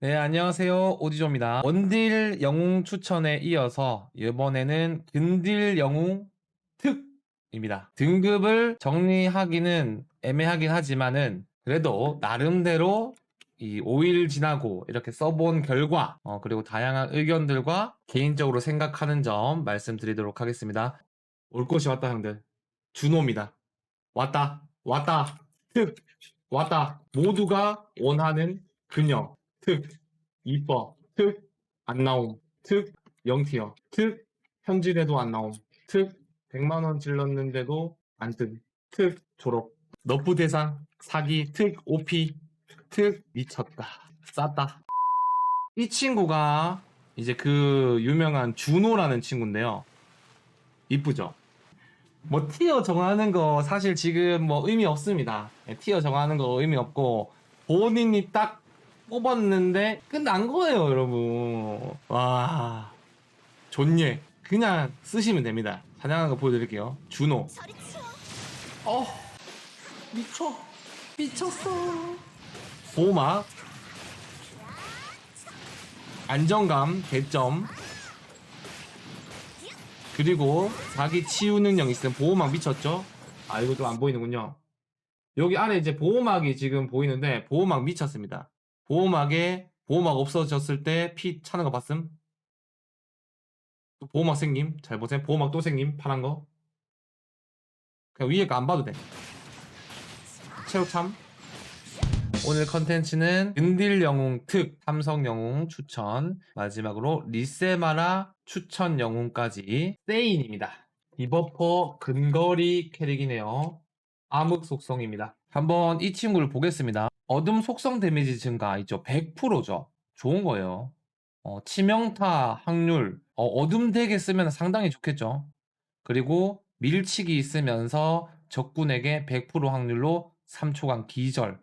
네, 안녕하세요. 오디조입니다. 원딜 영웅 추천에 이어서 이번에는 근딜 영웅 특입니다. 등급을 정리하기는 애매하긴 하지만은 그래도 나름대로 이 5일 지나고 이렇게 써본 결과 어, 그리고 다양한 의견들과 개인적으로 생각하는 점 말씀드리도록 하겠습니다. 올 것이 왔다 형들. 준호입니다. 왔다. 왔다. 특. 왔다. 모두가 원하는 그녀. 특. 이뻐. 특. 안 나옴. 특. 영티어. 특. 현질에도 안 나옴. 특. 100만원 질렀는데도 안 뜬. 특. 졸업. 너프 대상. 사기. 특. OP. 특. 미쳤다. 쌌다. 이 친구가 이제 그 유명한 준호라는 친구인데요. 이쁘죠? 뭐 티어 정하는 거 사실 지금 뭐 의미 없습니다. 예, 티어 정하는 거 의미 없고 본인이 딱 뽑았는데 끝난 거예요, 여러분. 와, 좋예. 그냥 쓰시면 됩니다. 사냥하는 거 보여드릴게요. 준호. 어, 미쳐, 미쳤어. 보막, 안정감, 대점. 그리고 자기 치유 능력 있으면 보호막 미쳤죠? 아 이거 좀 안 보이는군요. 여기 아래 이제 보호막이 지금 보이는데 보호막 미쳤습니다. 보호막에 보호막 없어졌을 때 피 차는 거 봤음? 또 보호막 생김. 잘 보세요. 보호막 또 생김. 파란 거. 그냥 위에 거 안 봐도 돼. 최후참. 오늘 컨텐츠는 근딜 영웅 특, 삼성 영웅 추천, 마지막으로 리세마라 추천 영웅까지 세인입니다. 디버퍼 근거리 캐릭이네요. 암흑 속성입니다. 한번 이 친구를 보겠습니다. 어둠 속성 데미지 증가 있죠? 100%죠. 좋은 거예요. 어, 치명타 확률, 어, 둠 덱에 쓰면 상당히 좋겠죠. 그리고 밀치기 있으면서 적군에게 100% 확률로 3초간 기절,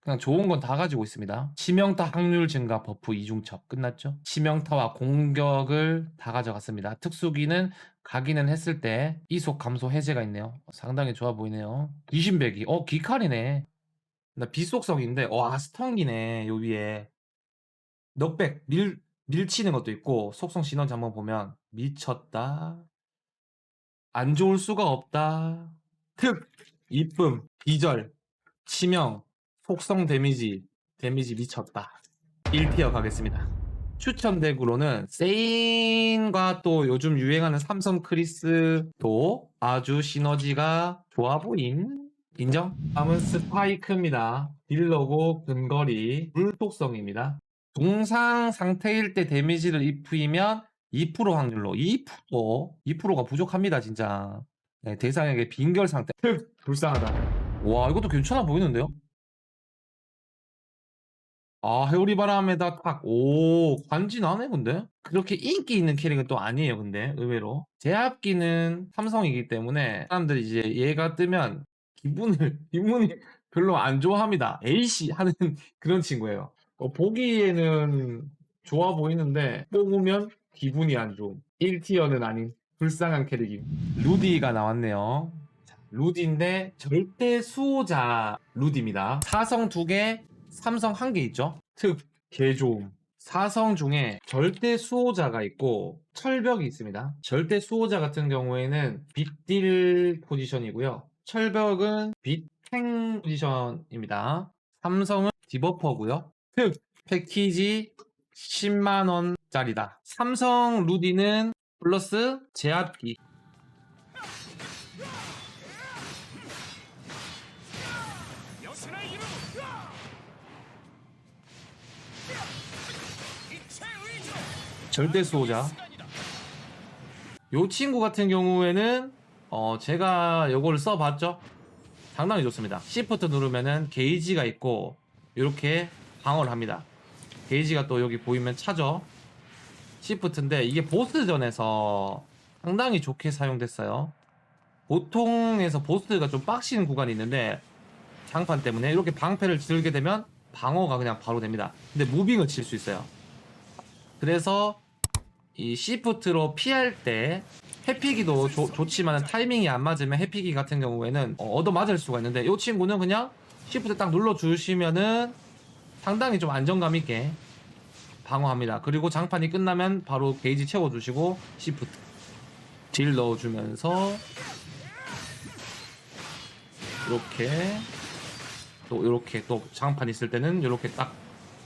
그냥 좋은 건 다 가지고 있습니다. 치명타 확률 증가 버프 이중첩 끝났죠? 치명타와 공격을 다 가져갔습니다. 특수기는 각인은 했을 때 이속 감소 해제가 있네요. 상당히 좋아 보이네요. 귀신배기. 어, 귀칼이네. 나 비속성인데, 와, 스턴기네, 요 위에. 넉백, 밀, 밀치는 것도 있고, 속성 시너지 한번 보면, 미쳤다. 안 좋을 수가 없다. 특, 이쁨, 기절, 치명, 속성 데미지, 데미지 미쳤다. 1티어 가겠습니다. 추천 덱으로는 세인과 또 요즘 유행하는 삼성 크리스도 아주 시너지가 좋아 보인 인정? 다음은 스파이크입니다. 딜러고 근거리 물속성입니다. 동상 상태일 때 데미지를 입히면 2% 확률로 2% 2%가 부족합니다 진짜 네, 대상에게 빈결 상태 특 불쌍하다 와 이것도 괜찮아 보이는데요? 아, 해오리바람에다 딱, 오, 관진하네, 근데? 그렇게 인기 있는 캐릭은 또 아니에요, 근데, 의외로. 제압기는 삼성이기 때문에, 사람들이 이제 얘가 뜨면, 기분을, 기분이 별로 안 좋아합니다. A씨 하는 그런 친구예요. 어, 보기에는 좋아 보이는데, 뽑으면 기분이 안 좋은. 1티어는 아닌, 불쌍한 캐릭임. 루디가 나왔네요. 자, 루디인데, 절대 수호자 루디입니다. 사성 두 개, 삼성 한 개 있죠? 특, 개좋음. 사성 중에 절대 수호자가 있고 철벽이 있습니다. 절대 수호자 같은 경우에는 빅딜 포지션이고요. 철벽은 빅탱 포지션입니다. 삼성은 디버퍼고요. 특, 패키지 10만원짜리다. 삼성 루디는 플러스 제압기 절대 수호자. 요 친구 같은 경우에는 어 제가 요거를 써봤죠. 상당히 좋습니다. Shift 누르면은 게이지가 있고 이렇게 방어를 합니다. 게이지가 또 여기 보이면 차죠. Shift인데 이게 보스전에서 상당히 좋게 사용됐어요. 보통에서 보스가 좀 빡시는 구간이 있는데 장판 때문에 이렇게 방패를 들게 되면 방어가 그냥 바로 됩니다. 근데 무빙을 칠 수 있어요. 그래서 이 시프트로 피할 때 해피기도 조- 좋지만 타이밍이 안 맞으면 해피기 같은 경우에는 어, 얻어 맞을 수가 있는데 이 친구는 그냥 시프트 딱 눌러 주시면은 상당히 좀 안정감 있게 방어합니다. 그리고 장판이 끝나면 바로 게이지 채워주시고 시프트 딜 넣어주면서 이렇게 또 이렇게 또 장판 있을 때는 이렇게 딱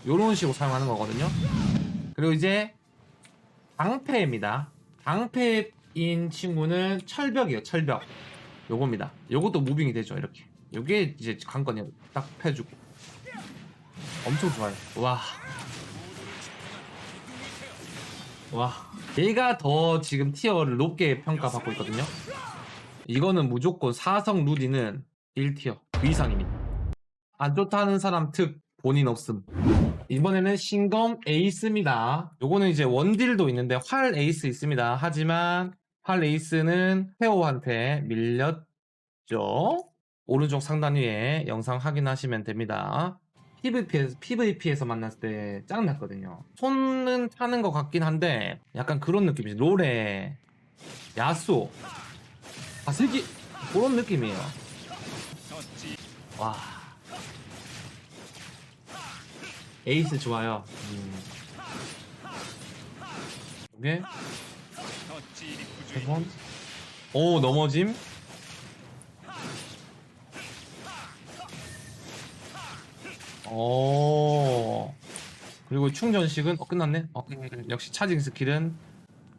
이런 식으로 사용하는 거거든요. 그리고 이제 방패입니다. 방패인 친구는 철벽이에요. 철벽. 요겁니다. 요것도 무빙이 되죠. 이렇게. 요게 이제 관건이에요. 딱 패주고. 엄청 좋아요. 와. 와. 얘가 더 지금 티어를 높게 평가받고 있거든요. 이거는 무조건 사성 루디는 1티어 그 이상입니다. 안 좋다는 사람 특 본인 없음. 이번에는 신검 에이스입니다. 요거는 이제 원딜도 있는데 활 에이스 있습니다. 하지만 활 에이스는 페오한테 밀렸죠. 오른쪽 상단 위에 영상 확인하시면 됩니다. PVP에서, PVP에서 만났을 때 짱났거든요. 손은 타는 것 같긴 한데 약간 그런 느낌이죠. 롤에 야수, 아슬기 그런 느낌이에요. 와. 에이스 좋아요. 음. 이게 세 번. 오 넘어짐. 오. 그리고 충전식은 어 끝났네. 어, 역시 차징 스킬은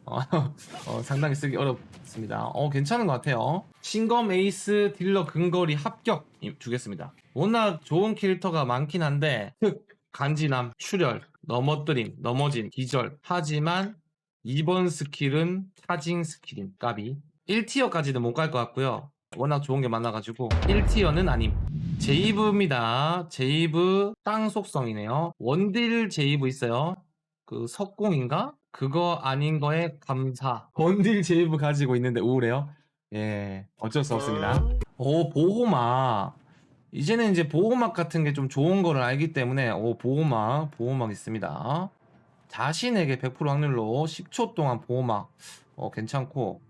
어, 어, 상당히 쓰기 어렵습니다. 어 괜찮은 것 같아요. 신검 에이스 딜러 근거리 합격 주겠습니다. 워낙 좋은 캐릭터가 많긴 한데 특 간지남, 출혈, 넘어뜨림, 넘어짐, 기절. 하지만 이번 스킬은 차징 스킬임. 까비. 1티어까지는 못 갈 것 같고요. 워낙 좋은 게 많아가지고 1티어는 아님. 제이브입니다. 제이브 땅 속성이네요. 원딜 제이브 있어요. 그 석공인가? 그거 아닌 거에 감사. 원딜 제이브 가지고 있는데 우울해요. 예, 어쩔 수 없습니다. 오 보호막. 이제는 이제 보호막 같은 게 좀 좋은 거를 알기 때문에 오 보호막 보호막 있습니다. 자신에게 100% 확률로 10초 동안 보호막 어 괜찮고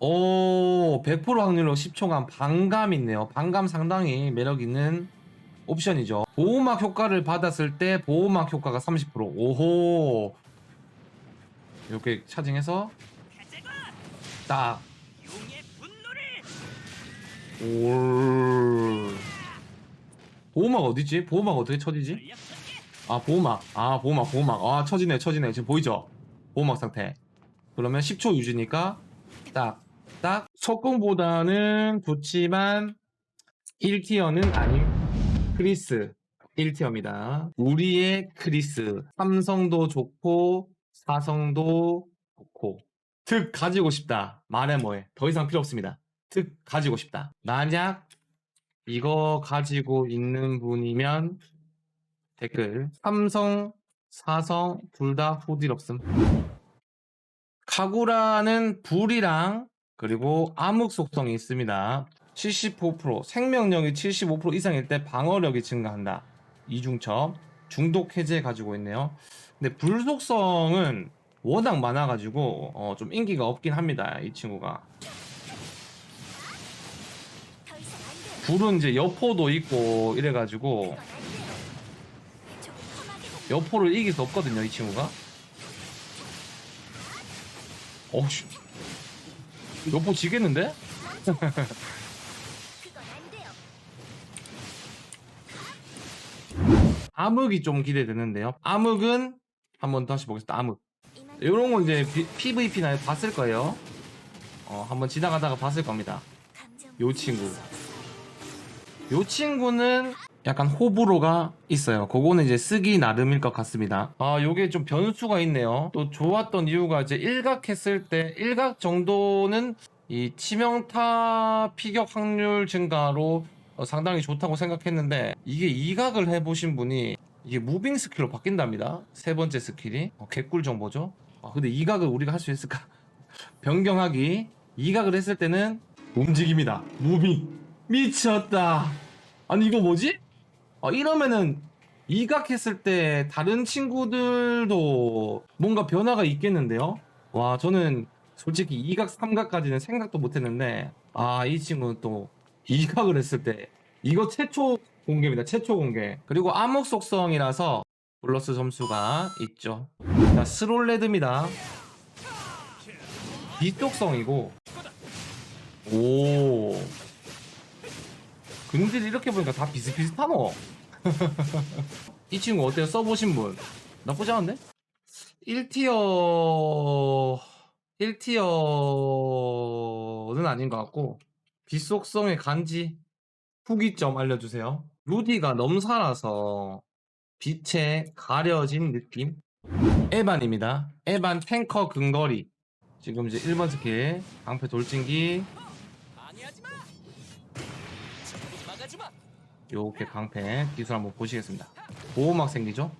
오 100% 확률로 10초간 반감 있네요. 반감 상당히 매력 있는 옵션이죠. 보호막 효과를 받았을 때 보호막 효과가 30% 오호 이렇게 차징해서 딱 올. 보호막 어디지? 보호막 어떻게 쳐지지? 아 보호막. 아 보호막 보호막. 아 쳐지네 쳐지네. 지금 보이죠? 보호막 상태. 그러면 10초 유지니까 딱 딱. 석궁보다는 좋지만 1티어는 아닌 크리스. 1티어입니다. 우리의 크리스. 삼성도 좋고 사성도 좋고. 특 가지고 싶다. 말해 뭐해. 더 이상 필요 없습니다. 특 가지고 싶다. 만약 이거 가지고 있는 분이면 댓글 삼성, 사성 둘다 후딜 없음. 카구라는 불이랑 그리고 암흑 속성이 있습니다. 75% 생명력이 75% 이상일 때 방어력이 증가한다. 이중첩 중독 해제 가지고 있네요. 근데 불 속성은 워낙 많아가지고 어, 좀 인기가 없긴 합니다. 이 친구가. 불은 이제 여포도 있고 이래가지고 여포를 이길 수 없거든요 이 친구가. 어우씨. 여포 지겠는데? 암흑이 좀 기대되는데요. 암흑은 한번 다시 보겠습니다 암흑. 이런 건 이제 PVP나 봤을 거예요. 어 한번 지나가다가 봤을 겁니다. 요 친구 요 친구는 약간 호불호가 있어요. 그거는 이제 쓰기 나름일 것 같습니다. 아, 요게 좀 변수가 있네요. 또 좋았던 이유가 이제 일각 했을 때 일각 정도는 이 치명타 피격 확률 증가로 어, 상당히 좋다고 생각했는데 이게 이각을 해보신 분이 이게 무빙 스킬로 바뀐답니다. 세 번째 스킬이 어, 개꿀 정보죠. 아, 근데 이각을 우리가 할 수 있을까? 변경하기 이각을 했을 때는 움직입니다. 무빙 미쳤다. 아니 이거 뭐지? 아, 이러면은 이각했을 때 다른 친구들도 뭔가 변화가 있겠는데요? 와 저는 솔직히 이각 삼각까지는 생각도 못했는데 아 이 친구는 또 이각을 했을 때 이거 최초 공개입니다. 최초 공개. 그리고 암흑 속성이라서 플러스 점수가 있죠. 자, 스롤레드입니다. 비속성이고 오 근딜 이렇게 보니까 다 비슷비슷하노. 이 친구 어때요? 써보신 분? 나쁘지 않은데? 1티어 1티어는 아닌 것 같고 비속성의 간지 후기점 알려주세요. 루디가 넘사라서 빛에 가려진 느낌? 에반입니다. 에반 탱커 근거리. 지금 이제 1번 스킬 방패 돌진기 요렇게 방패 기술 한번 보시겠습니다. 보호막 생기죠?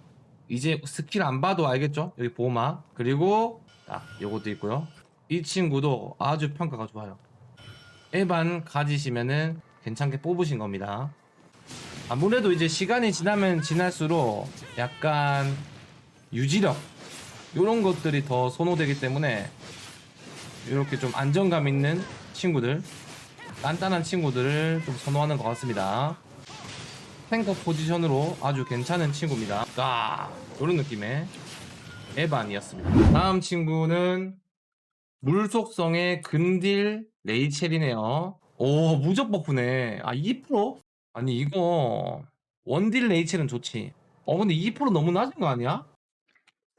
이제 스킬 안 봐도 알겠죠? 여기 보호막. 그리고 딱 요것도 있고요. 이 친구도 아주 평가가 좋아요. 에반 가지시면은 괜찮게 뽑으신 겁니다. 아무래도 이제 시간이 지나면 지날수록 약간 유지력 이런 것들이 더 선호되기 때문에 이렇게 좀 안정감 있는 친구들 단단한 친구들을 좀 선호하는 것 같습니다 탱커 포지션으로 아주 괜찮은 친구입니다 아 이런 느낌의 에반이었습니다 다음 친구는 물속성의 근딜 레이첼이네요 오 무적 버프네 아 2%? 아니 이거 원딜 레이첼은 좋지 어 근데 2% 너무 낮은 거 아니야?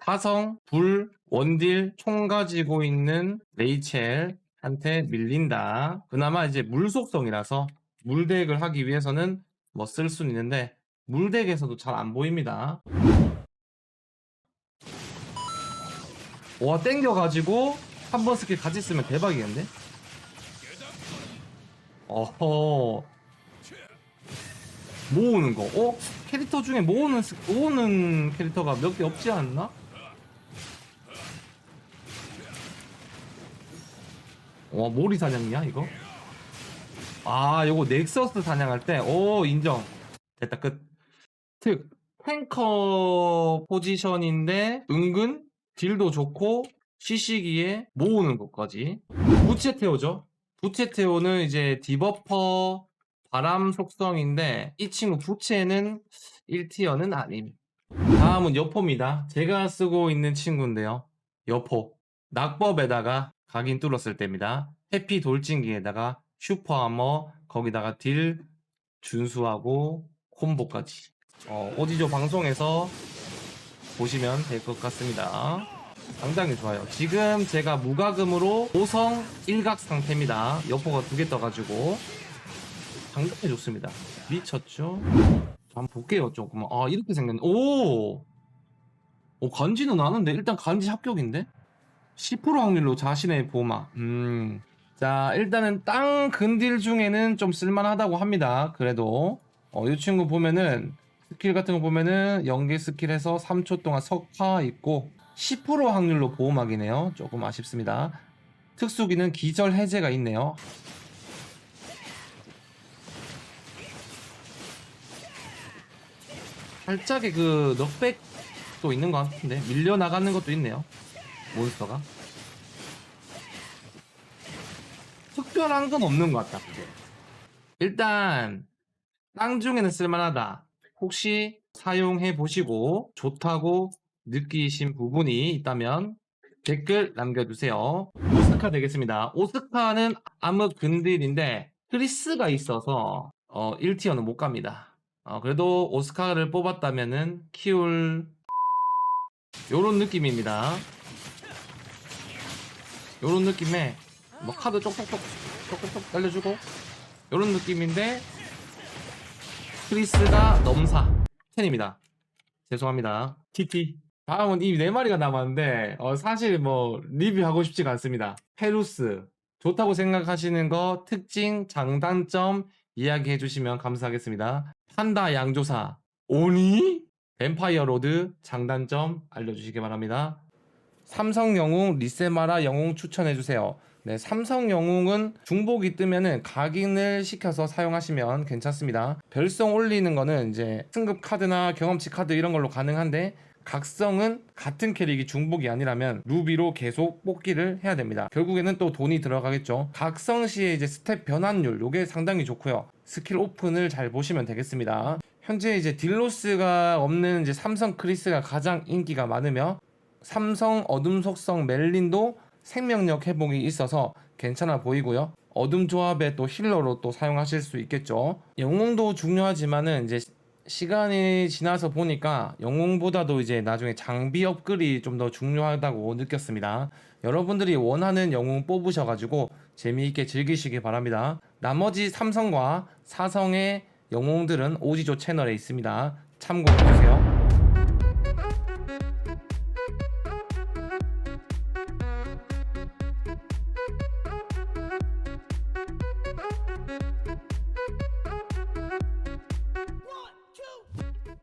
사성, 불, 원딜 총 가지고 있는 레이첼한테 밀린다. 그나마 이제 물속성이라서 물덱을 하기 위해서는 뭐 쓸 수는 있는데 물덱에서도 잘 안 보입니다. 와 땡겨가지고 한 번 스킬 같이 쓰면 대박이겠는데? 어허 모으는 거. 어? 캐릭터 중에 모으는 스- 모으는 캐릭터가 몇 개 없지 않나? 와 모리 사냥이야 이거? 아 요거 넥서스 사냥할 때 오 인정. 됐다 끝 특 탱커 포지션인데 은근 딜도 좋고 시시기에 모으는 것까지. 부채테오죠. 부채테오는 이제 디버퍼 바람 속성인데 이 친구 부채는 1티어는 아님. 다음은 여포입니다. 제가 쓰고 있는 친구인데요. 여포. 낙법에다가 각인 뚫었을 때입니다. 해피 돌진기에다가 슈퍼 아머 거기다가 딜 준수하고 콤보까지 어, 오디조 방송에서 보시면 될 것 같습니다. 상당히 좋아요. 지금 제가 무과금으로 5성 1각 상태입니다. 여포가 두 개 떠가지고 상당히 좋습니다. 미쳤죠? 한번 볼게요 조금. 아 이렇게 생겼네. 오! 오 간지는 나는데 일단 간지 합격인데? 10% 확률로 자신의 보마. 음. 자, 일단은 땅 근딜 중에는 좀 쓸만하다고 합니다. 그래도, 어, 이 친구 보면은, 스킬 같은 거 보면은, 연계 스킬에서 3초 동안 석화 있고, 10% 확률로 보호막이네요. 조금 아쉽습니다. 특수기는 기절 해제가 있네요. 살짝의 그 넉백도 있는 것 같은데 밀려나가는 것도 있네요. 몬스터가 특별한 건 없는 것 같다. 그게. 일단 땅 중에는 쓸만하다. 혹시 사용해 보시고 좋다고 느끼신 부분이 있다면 댓글 남겨주세요. 오스카 되겠습니다. 오스카는 암흑 근딜인데 크리스가 있어서 어, 1티어는 못 갑니다. 어, 그래도 오스카를 뽑았다면은 키울 요런 느낌입니다. 요런 느낌의 뭐 카드 쪽쪽쪽 쪽쪽쪽 날려주고. 요런 느낌인데 크리스가 넘사. 10입니다. 죄송합니다. TT 다음은 이네 마리가 남았는데 어, 사실 뭐 리뷰하고 싶지가 않습니다. 페루스. 좋다고 생각하시는 거 특징 장단점 이야기해 주시면 감사하겠습니다. 판다 양조사. 오니? 뱀파이어 로드 장단점 알려주시기 바랍니다. 삼성 영웅 리세마라 영웅 추천해 주세요. 네, 삼성 영웅은 중복이 뜨면은 각인을 시켜서 사용하시면 괜찮습니다. 별성 올리는 거는 이제 승급 카드나 경험치 카드 이런 걸로 가능한데 각성은 같은 캐릭이 중복이 아니라면 루비로 계속 뽑기를 해야 됩니다. 결국에는 또 돈이 들어가겠죠. 각성 시에 이제 스텝 변환율 요게 상당히 좋고요. 스킬 오픈을 잘 보시면 되겠습니다. 현재 이제 딜로스가 없는 이제 삼성 크리스가 가장 인기가 많으며 삼성 어둠 속성 멜린도 생명력 회복이 있어서 괜찮아 보이고요. 어둠 조합에 또 힐러로 또 사용하실 수 있겠죠. 영웅도 중요하지만은 이제 시- 시간이 지나서 보니까 영웅보다도 이제 나중에 장비 업글이 좀 더 중요하다고 느꼈습니다. 여러분들이 원하는 영웅 뽑으셔가지고 재미있게 즐기시기 바랍니다. 나머지 삼성과 사성의 영웅들은 오지조 채널에 있습니다. 참고해주세요.